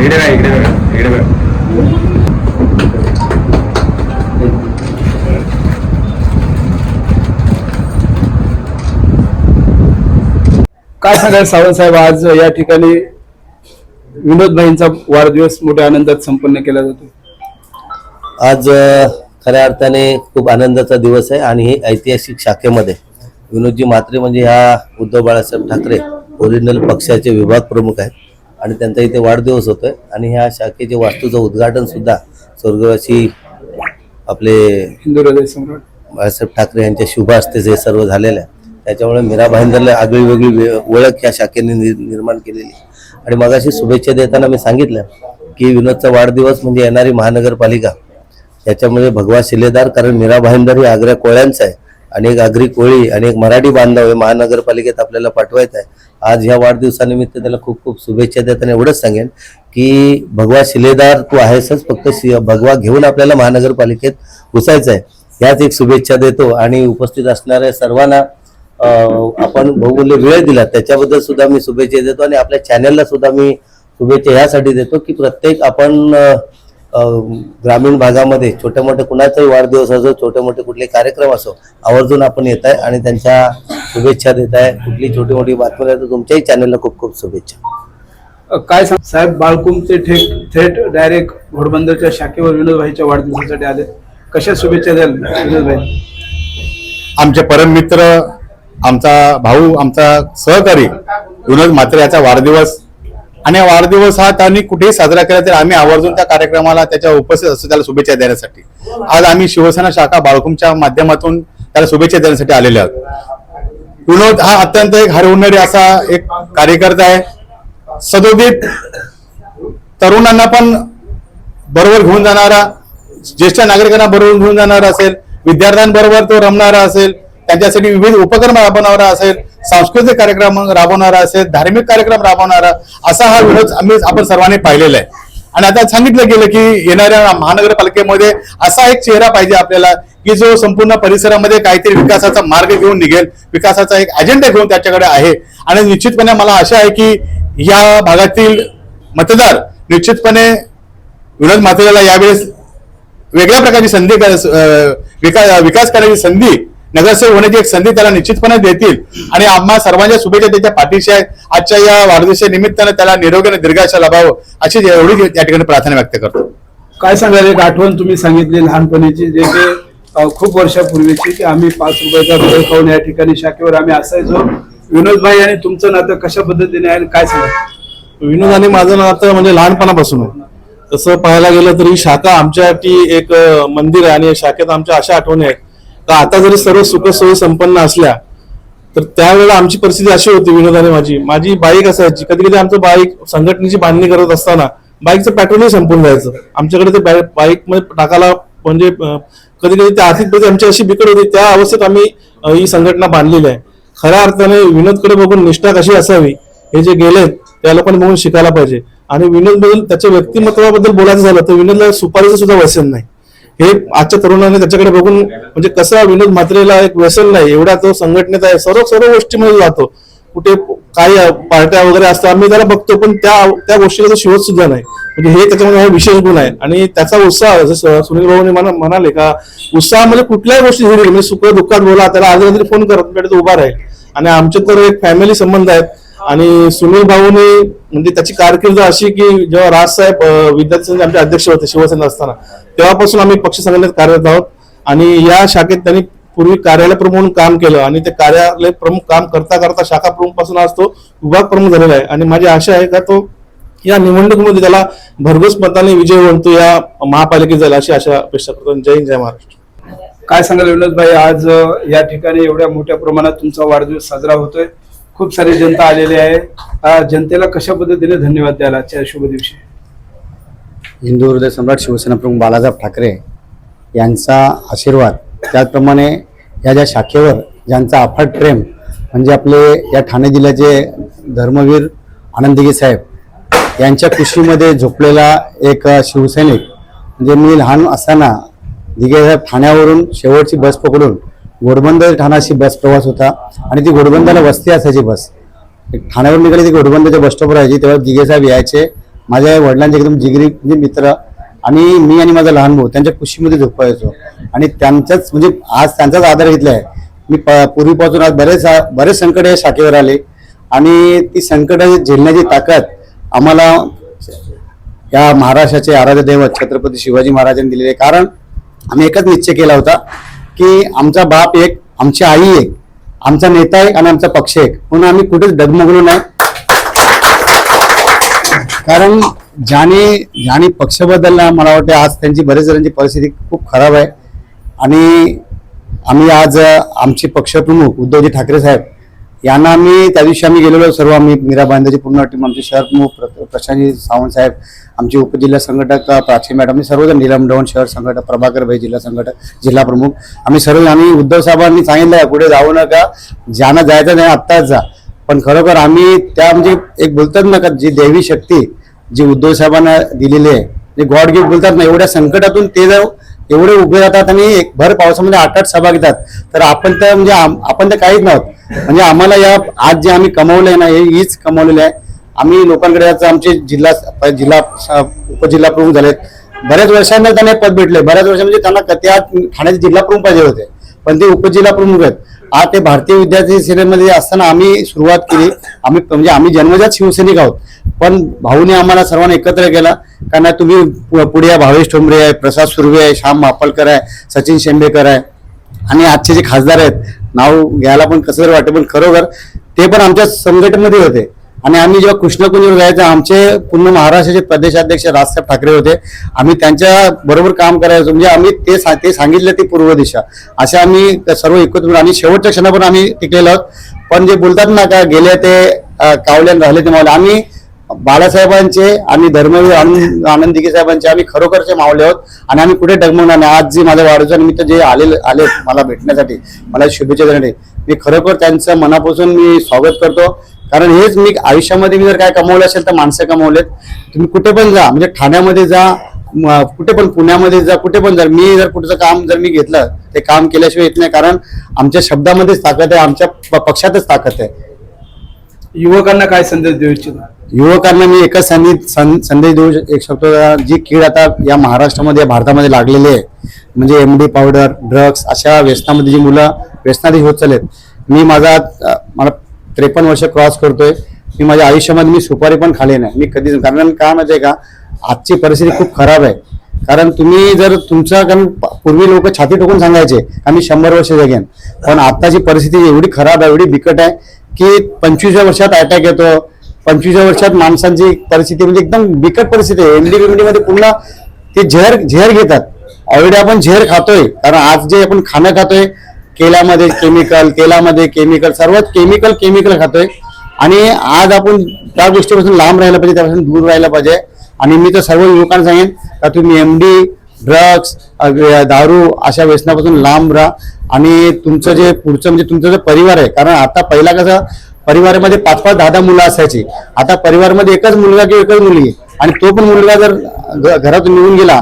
इकडे बघा इकडे बघा इकडे बघा. काय सांगाल सावंत साहेब आज या ठिकाणी विनोद भाईंचा वाढदिवस मोठ्या आनंदात संपन्न केला जातो. आज खऱ्या अर्थाने खूप आनंदाचा दिवस आहे आणि हे ऐतिहासिक शाखेमध्ये विनोदजी म्हात्रे म्हणजे ह्या उद्धव बाळासाहेब ठाकरे ओरिजिनल पक्षाचे विभाग प्रमुख आहेत. आणि त्यांचा इथे वाढदिवस होतोय. आणि ह्या शाखेचे वास्तूचं उद्घाटन सुद्धा स्वर्गवासी आपले बाळासाहेब ठाकरे यांच्या शुभ हस्ते हे सर्व झालेलं आहे त्याच्यामुळे मीरा भाईंदरला आगळी वेगळी ओळख ह्या शाखेने निर्माण केलेली. आणि मगाशी शुभेच्छा देताना मी सांगितलं की विनोदचा वाढदिवस म्हणजे येणारी महानगरपालिका. याच्यामध्ये भगवा शिलेदार कारण मीरा भाईंदर हे आग्र्या कोळ्यांचं आहे. आणि एक आगरी कोळी आणि एक मराठी बांधव हे महानगरपालिकेत आपल्याला पाठवायचं आहे. आज ह्या वाढदिवसानिमित्त त्याला खूप खूप शुभेच्छा देताना एवढंच सांगेन की भगवा शिलेदार तू आहेसच फक्त शि- भगवा घेऊन आपल्याला महानगरपालिकेत घुसायचं आहे. ह्याच एक शुभेच्छा देतो आणि उपस्थित असणाऱ्या सर्वांना आपण बहुमूल्य वेळ दिला त्याच्याबद्दल सुद्धा मी शुभेच्छा देतो आणि आपल्या चॅनलला सुद्धा मी शुभेच्छा ह्यासाठी देतो की प्रत्येक आपण ग्रामीण भागामध्ये छोटे मोठे कुणाचाही वाढदिवस असो छोटे मोठे कुठले कार्यक्रम असो आवर्जून आपण येत आहे आणि त्यांच्या शुभेच्छा देत आहे. कुठली छोटी मोठी बातमी आहे तर तुमच्याही चॅनलला खूप खूप शुभेच्छा. काय सांग साहेब बाळकुमचे थेट थेट डायरेक्ट घोडबंदरच्या शाखेवर विनोद भाईच्या वाढदिवसासाठी आले. कशा शुभेच्छा द्याल विनोद भाई? आमचे परम मित्र आमचा भाऊ आमचा सहकारी विनोद म्हात्रे याचा वाढदिवस आणि वाढदिवस हा त्यांनी कुठेही साजरा केला तरी आम्ही आवर्जून त्या कार्यक्रमाला त्याच्या उपस्थित असतो त्याला शुभेच्छा देण्यासाठी. आज आम्ही शिवसेना शाखा बाळकुमच्या माध्यमातून त्याला शुभेच्छा देण्यासाठी आलेले आहोत. विनोद हा अत्यंत एक हरवणारी असा एक कार्यकर्ता आहे. सदोदित तरुणांना पण बरोबर घेऊन जाणारा ज्येष्ठ नागरिकांना बरोबर घेऊन जाणारा असेल विद्यार्थ्यांबरोबर तो रमणारा असेल त्यांच्यासाठी विविध उपक्रम राबवणारा असेल सांस्कृतिक कार्यक्रम राबवणारा असेल धार्मिक कार्यक्रम राबवणारा असा हा विरोध आम्ही आपण सर्वांनी पाहिलेला आहे. आणि आता सांगितलं गेलं की येणाऱ्या महानगरपालिकेमध्ये असा एक चेहरा पाहिजे आपल्याला की जो संपूर्ण परिसरामध्ये काहीतरी विकासाचा मार्ग घेऊन निघेल विकासाचा एक अजेंडा घेऊन त्याच्याकडे आहे. आणि निश्चितपणे मला आशा आहे की या भागातील मतदार निश्चितपणे विनोद म्हात्रेला यावेळेस वेगळ्या प्रकारची संधी विका विकास करण्याची संधी नगरसेवक होण्याची एक संधी त्याला निश्चितपणे देतील. आणि आम्हा सर्वांच्या शुभेच्छा त्याच्या पाठीशी आहेत आजच्या या वाढदिवसा निमित्तानं त्याला निरोगी आणि दीर्घाशा लाभावं अशी एवढी या ठिकाणी प्रार्थना व्यक्त करतो. काय सांगाल? एक आठवण तुम्ही सांगितली लहानपणीची जे ते अ, खूप वर्षापूर्वीची की आम्ही पाच रुपयाचा भेळ खाऊन या ठिकाणी शाखेवर आम्ही असायचो. विनोद भाई आणि तुमचं नातं कशा पद्धतीने आहे आणि काय सांगा विनोद आणि माझं नातं म्हणजे लहानपणापासून आहे. तसं पाहायला गेलं तरी शाखा आमच्यासाठी एक मंदिर आहे आणि शाखेत आमच्या अशा आठवणी आहेत. तर आता जरी सर्व सुखसोयी संपन्न असल्या तर त्यावेळेला आमची परिस्थिती अशी होती विनोदाने माझी. माझी बाईक असायची. कधी कधी आमचं बाईक संघटनेची बांधणी करत असताना बाईकचं पेट्रोलही संपून जायचं. आमच्याकडे ते बाईकमध्ये टाकायला म्हणजे कधी कधी त्या आर्थिक परिस्थिती आमची अशी बिकट होती. त्या अवस्थेत आम्ही ही संघटना बांधलेली आहे. खऱ्या अर्थाने विनोदकडे बघून निष्ठा कशी असावी हे जे गेलेत त्या लोकांनी बघून शिकायला पाहिजे. आणि विनोदबद्दल त्याच्या व्यक्तिमत्वाबद्दल बोलायचं झालं तर विनोदला सुपारीचं सुद्धा व्यसन नाही. हे आजच्या तरुणाने त्याच्याकडे बघून म्हणजे कसा विनोद मात्रेला एक व्यसन नाही एवढा तो संघटनेत आहे. सर्व सर्व गोष्टीमध्ये जातो. कुठे काही पार्ट्या वगैरे असतात आम्ही त्याला बघतो पण त्या त्या गोष्टीला तो शिवत सुद्धा नाही. म्हणजे हे त्याच्यामध्ये हा विशेष गुण आहे. आणि त्याचा उत्साह जसं सुनील भाऊने म्हणा- म्हणाले का उत्साह म्हणजे कुठल्याही गोष्टी झेली म्हणजे सुख दुःखात बोला त्याला आज रात्री फोन करत तो उभा राहील. आणि आमचे तर एक फॅमिली संबंध आहेत. आणि सुनील भाऊने म्हणजे त्याची कारकीर्द अशी की जेव्हा राजसाहेब विद्यार्थी संघ आमचे अध्यक्ष होते शिवसेना असताना तेव्हापासून आम्ही पक्ष संघटनेत कार्यरत आहोत. आणि या शाखेत त्यांनी पूर्वी कार्यालय प्रमुख म्हणून काम केलं आणि ते कार्यालय प्रमुख काम करता करता शाखा प्रमुखपासून आज तो विभाग प्रमुख झालेला आहे. आणि माझी आशा आहे का तो या निवडणुकीमध्ये त्याला भरघोस मताने विजय होतो या महापालिकेत जाईल अशी आशा अपेक्षा करतो. जय हिंद जय महाराष्ट्र. काय सांगाल विनोद भाई आज या ठिकाणी एवढ्या मोठ्या प्रमाणात तुमचा वाढदिवस साजरा होतोय. खूप सारी जनता आलेली आहे. जनतेला कशा पद्धतीने धन्यवाद द्याल आजच्या शुभ दिवशी हिंदू हृदय सम्राट शिवसेना प्रमुख बाळासाहेब ठाकरे यांचा आशीर्वाद त्याचप्रमाणे या ज्या शाखेवर ज्यांचा अफाट प्रेम म्हणजे आपले या ठाणे जिल्ह्याचे धर्मवीर आनंदगी साहेब यांच्या कुशीमध्ये झोपलेला एक शिवसैनिक म्हणजे मी लहान असताना दिघे साहेब ठाण्यावरून शेवटची बस पकडून घोडबंदर ते ठाणा अशी बस प्रवास होता आणि ती घोडबंदरला वस्ती असायची बस. ठाण्यावर निघाली ती घोडबंदरच्या बस स्टॉपवर यायची तेव्हा जिगेसाहेब साहेब यायचे. माझ्या वडिलांचे एकदम जिगरी म्हणजे मित्र आणि मी आणि माझा लहान भाऊ त्यांच्या कुशीमध्ये झोपायचो. आणि त्यांचाच म्हणजे आज त्यांचाच आधार घेतला आहे. मी प- पूर्वीपासून आज बरेच बरेच संकट या शाखेवर आले. आणि ती संकट झेलण्याची ताकद आम्हाला या महाराष्ट्राचे आराध्य दैवत छत्रपती शिवाजी महाराजांनी दिलेले कारण आम्ही एकच निश्चय केला होता की आमचा बाप एक आमची आई एक आमचा नेता एक आणि आमचा पक्ष एक. म्हणून आम्ही कुठेच डगमगलो नाही. कारण ज्याने ज्याने पक्ष बदलला मला वाटते आज त्यांची बरेच जणांची परिस्थिती खूप खराब आहे. आणि आम्ही आज आमचे पक्षप्रमुख उद्धवजी ठाकरे साहेब यांना आम्ही त्या दिवशी आम्ही गेलेलो सर्व आम्ही मीरा बांधाची पूर्ण टीम आमचे शहर प्रमुख प्र- प्रशांतजी सावंत साहेब आमचे उपजिल्हा संघटक प्राची मॅडम आम्ही सर्वजण निलम डवण शहर संघटक प्रभाकर भाई जिल्हा संघटक जिल्हा प्रमुख आम्ही सर्व आम्ही उद्धव साहेबांनी सांगितलं आहे, जाऊ नका ज्यांना जायचं नाही आत्ताच जा. पण खरोखर आम्ही त्या म्हणजे एक बोलतात ना का जी देवी शक्ती जी उद्धव साहेबांना दिलेली आहे जे गॉड गिफ्ट बोलतात ना एवढ्या संकटातून ते जाऊ एवढे उभे राहतात आणि एक भर पावसामध्ये आठ आठ सभा घेतात तर आपण तर म्हणजे आम- आपण तर काहीच नव्हत. म्हणजे आम्हाला या आज जे आम्ही कमवलंय ना हे हीच कमवलेलं आहे. आम्ही लोकांकडे आज आमचे जिल्हा जिल्हा उपजिल्हा प्रमुख झालेत. बऱ्याच वर्षांना त्यांना पद भेटले. बऱ्याच वर्ष म्हणजे त्यांना क- त्या ठाण्याचे जिल्हा प्रमुख पाहिजे होते. पण ते उपजिल्हा प्रमुख आहेत. आज ते भारतीय विद्यार्थी सेनेमध्ये असताना आम्ही सुरुवात केली. आम्ही म्हणजे आम्ही जन्मजात शिवसैनिक आहोत. पण भाऊने आम्हाला सर्वांना एकत्र केला. कारण तुम्ही पु- पुढे या भावेश ठोंबरे आहे प्रसाद सुर्वे आहे श्याम मापलकर आहे सचिन शेंबेकर आहे आणि आजचे जे खासदार आहेत नाव घ्यायला पण कसं तरी वाटतं पण खरोखर ते पण आमच्या संघटनेमध्ये होते. आणि आम्ही जेव्हा कृष्णकुंजीवर जायचं आमचे पूर्ण महाराष्ट्राचे प्रदेशाध्यक्ष राजसाहेब ठाकरे होते. आम्ही त्यांच्या बरोबर काम करायचो. म्हणजे आम्ही ते सा- ते सांगितलं ती पूर्व दिशा. असे आम्ही सर्व एकत्र आणि शेवटच्या क्षणापर्यंत आम्ही टिकलेलो आहोत. पण जे बोलतात ना का गेले ते कावल्यान राहिले ते मावले. आम्ही बाळासाहेबांचे आणि धर्मवीर आनंद आनंद साहेबांचे आम्ही खरोखरचे मावले आहोत. आणि आम्ही कुठे डगमगणार नाही. आज जे माझ्या वाढदिवसानिमित्त जे आले आले मला भेटण्यासाठी मला शुभेच्छा देण्यासाठी मी खरोखर त्यांचं मनापासून मी स्वागत करतो. कारण हेच मी आयुष्यामध्ये मी जर काय कमवलं असेल तर माणसं कमवलेत. तुम्ही कुठे पण जा म्हणजे ठाण्यामध्ये जा कुठे पण पुण्यामध्ये जा कुठे पण जर मी जर कुठचं काम जर मी घेतलं ते काम केल्याशिवाय येत नाही कारण आमच्या शब्दामध्येच ताकद आहे आमच्या पक्षातच ताकद आहे. युवकांना काय संदेश देऊ इच्छिता? युवकांना मी एकच संधी संदेश देऊ एक शकतो जी कीड आता या महाराष्ट्रामध्ये या भारतामध्ये लागलेली आहे. म्हणजे एम डी पावडर ड्रग्स अशा व्यसनामध्ये जी मुलं व्यसनाधी होत चालेत मी माझा मला त्रेपन्न वर्ष क्रॉस करतोय. मी माझ्या आयुष्यामध्ये मी सुपारी पण खाली नाही. मी कधीच कारण काय आहे का? आजची परिस्थिती खूप खराब आहे. कारण तुम्ही जर तुमचा कारण पूर्वी लोक छाती ठोकून सांगायचे आम्ही शंभर वर्ष जगेन. पण आताची परिस्थिती एवढी खराब आहे एवढी बिकट आहे की पंचवीसव्या वर्षात अटॅक येतो. पंचवीसव्या वर्षात माणसांची परिस्थिती म्हणजे एकदम बिकट परिस्थिती आहे. एमडी बिमडी मध्ये पुन्हा ते झेर झेर घेतात. ऑलरेडी आपण झेर खातोय. कारण आज जे आपण खाणं खातोय केल्यामध्ये केमिकल केलामध्ये केमिकल सर्वच केमिकल केमिकल खातोय. आणि आज आपण त्या गोष्टीपासून लांब राहिला पाहिजे त्यापासून दूर राहायला पाहिजे. आणि मी तर सर्व युवकांना सांगेन का तुम्ही एम डी ड्रग्स दारू अशा व्यसनापासून लांब राहा. आणि तुमचं जे पुढचं म्हणजे तुमचं जे परिवार आहे कारण आता पहिला कसं परिवारामध्ये पाच पाच दहा दहा मुलं असायची. आता परिवारामध्ये एकच मुलगा किंवा एकच मुलगी. आणि तो पण मुलगा जर घरातून निघून गेला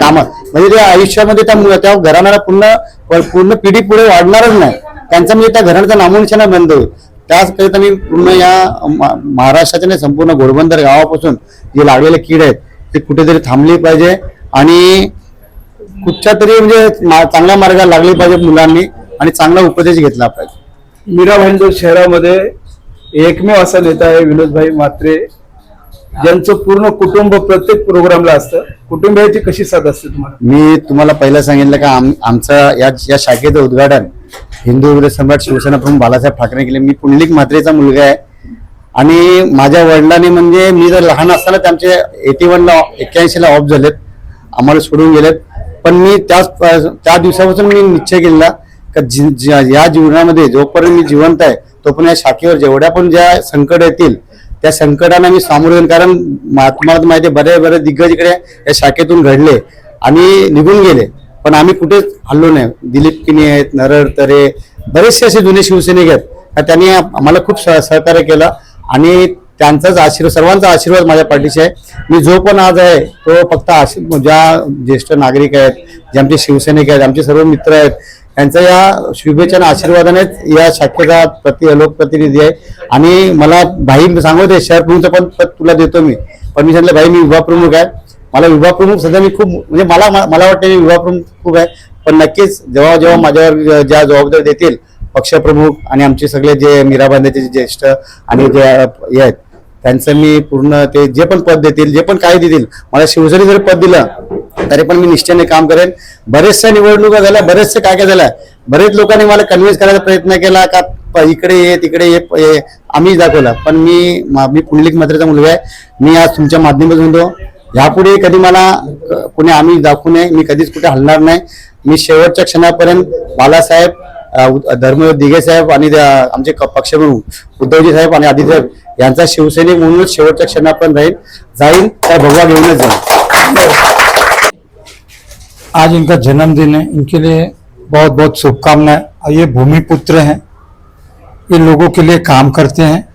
कामात म्हणजे त्या आयुष्यामध्ये त्या त्या घराण्याला पूर्ण पूर्ण पिढी पुढे वाढणारच नाही. त्यांचा म्हणजे त्या घराण्याचा नामोनिशाणा बंद होईल. त्याचकरिता मी पूर्ण या महाराष्ट्राच्या नाही संपूर्ण घोडबंदर गावापासून जे लागलेले कीड आहेत ते कुठेतरी थांबली पाहिजे आणि कुठच्या तरी म्हणजे चांगल्या मार्गाला लागली पाहिजे मुलांनी आणि चांगला उपदेश घेतला पाहिजे. मीरा भाईंदूर शहरामध्ये एकमेव असा नेता आहे विनोदभाई म्हात्रे. ज्यांचं पूर्ण कुटुंब प्रत्येक प्रोग्रामला असतं. कुटुंबियाची कशी साथ असते तुम्हाला? मी तुम्हाला पहिलं सांगितलं का आम आमचं या या शाखेचं उद्घाटन हिंदू विरोध सम्राट शिवसेना प्रमुख बालासाहेब ठाकरे केले. मी पुंडलिक म्हात्रेचा मुलगा आहे. आणि माझ्या वडिलांनी म्हणजे मी जर लहान असताना त्यांचे एटी वनला एक्क्याऐंशीला ऑफ झालेत. आम्हाला सोडून गेलेत. पण मी त्याच त्या दिवसापासून मी निश्चय केलेला का जी- जी- या जीवनामध्ये जोपर्यंत मी जिवंत आहे तोपर्यंत या शाखेवर जेवढ्या पण ज्या संकट येतील त्या संकटांना मी सामोरे जाईन. कारण मा- तुम्हाला माहिती आहे बरे दिग्गज इकडे या शाखेतून घडले. आणि निघून गेले. पण आम्ही कुठेच हल्लो नाही. दिलीप किनी आहेत नरळ तरे बरेचसे असे जुने शिवसैनिक आहेत. त्यांनी आम्हाला खूप सह- सहकार्य केलं. आणि त्यांचाच आशीर्वाद सर्वांचा आशीर्वाद माझ्या पाठीशी आहे. मी जो पण आज आहे तो फक्त आशी- ज्या ज्येष्ठ नागरिक आहेत जे आमचे शिवसैनिक आहेत आमचे सर्व मित्र आहेत त्यांचा या शुभेच्छा आणि आशीर्वादानेच या शाखेचा प्रति लोकप्रतिनिधी आहे. आणि मला भाई सांगत आहे शहर प्रमुखचं पण पद तुला देतो मी. पण मी सांगितलं भाई मी विभाग प्रमुख आहे. मला विभाग प्रमुख सध्या मी खूप म्हणजे मला मला वाटतं मी विभाग प्रमुख खूप आहे. पण नक्कीच जेव्हा जेव्हा माझ्यावर ज्या जबाबदारी देतील पक्षप्रमुख आणि आमचे सगळे जे मीराबांधेचे जे ज्येष्ठ आणि जे हे आहेत त्यांचं मी पूर्ण ते जे पण पद देतील जे पण काय देतील मला शिवसेने जर पद दिलं तरी पण मी निश्चयाने काम करेन. बरेचशा निवडणुका झाल्या बरेचसे काय काय झाल्या. बरेच लोकांनी मला कन्व्हिन्स करायचा प्रयत्न केला का प- इकडे ये तिकडे ये आम्ही दाखवलं. पण मी मी पुंडलिक मात्रेचा मुलगा आहे. मी आज तुमच्या माध्यमातून म्हणतो यापुढे कधी मला कुणी आम्ही दाखवू नये मी कधीच कुठे हलणार नाही. मी शेवटच्या क्षणापर्यंत बालासाहेब धर्म धर्मवीर दिघे साहेब आणि आमचे क- पक्षप्रमुख उद्धवजी साहेब आणि आदित्य साहेब यांचा शिवसैनिक म्हणूनच शेवटच्या क्षणापर्यंत राहील. जाईल त्या भगवा घेऊनच जाईल. आज इनका जन्मदिन है। इनके लिए बहुत बहुत शुभकामनाएँ। और ये भूमिपुत्र हैं। ये लोगों के लिए काम करते हैं।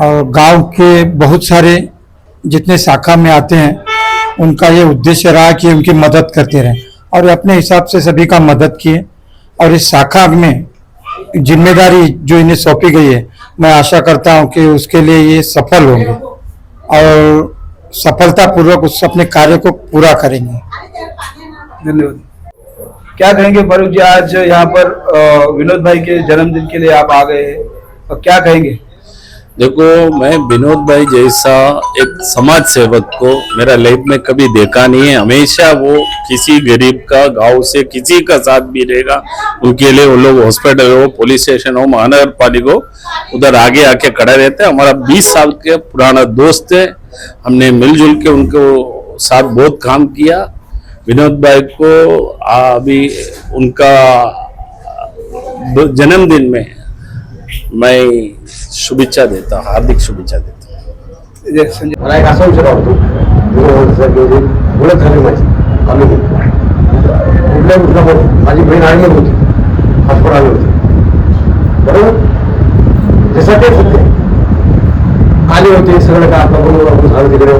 और गाँव के बहुत सारे जितने शाखा में आते हैं, उनका ये उद्देश्य रहा कि उनकी मदद करते रहें। और अपने हिसाब से सभी का मदद किए। और इस शाखा में ज़िम्मेदारी जो इन्हें सौंपी गई है, मैं आशा करता हूँ कि उसके लिए ये सफल होंगे। और सफलतापूर्वक उस अपने कार्य को पूरा करेंगे। धन्यवाद। क्या कहेंगे फारूक जी, आज यहाँ पर विनोद भाई के जन्मदिन के लिए आप आ गए और क्या कहेंगे? देखो, मैं विनोद भाई जैसा एक समाज सेवक को मेरा लाइफ में कभी देखा नहीं है। हमेशा वो किसी गरीब का, गाँव से किसी का साथ भी रहेगा। उनके लिए वो लोग हॉस्पिटल हो पुलिस स्टेशन हो महानगर पालिका हो, उधर आगे आके खड़ा रहते हैं। हमारा 20 साल के पुराना दोस्त है। हमने मिलजुल के उनको साथ बहुत काम किया। विनोद भाई को अभी उनका जन्मदिन में मैं शुभेच्छा देता हूँ, हार्दिक शुभेच्छा देता हूँ। एक असा विचार होती होती। आले होते सगळं काय आपलं बरोबर झालं तिकडे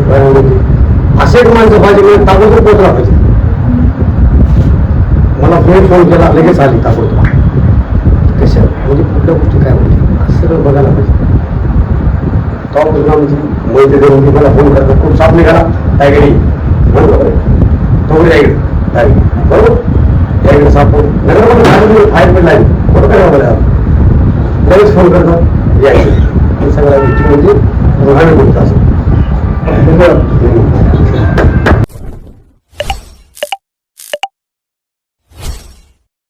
असे एक माणसं ताबडतोब पोचला पाहिजे मला फोन फोन केला लगेच आली ताबडतोब. कशा म्हणजे कुठल्या गोष्टी काय होती सगळं बघायला पाहिजे. तो तुझा म्हणजे मैत्री देऊन ती मला फोन करतात खूप साफ निघाला. काय घरी बरोबर तो घरी यायकडे काय बरोबर. यायकडे साफ फोन नगरमध्ये बाहेर फायर पण नाही बरोबर आहे. बाबा लगेच फोन करतात यायकडे हे सगळ्या गोष्टी म्हणजे रुहाने बोलत असं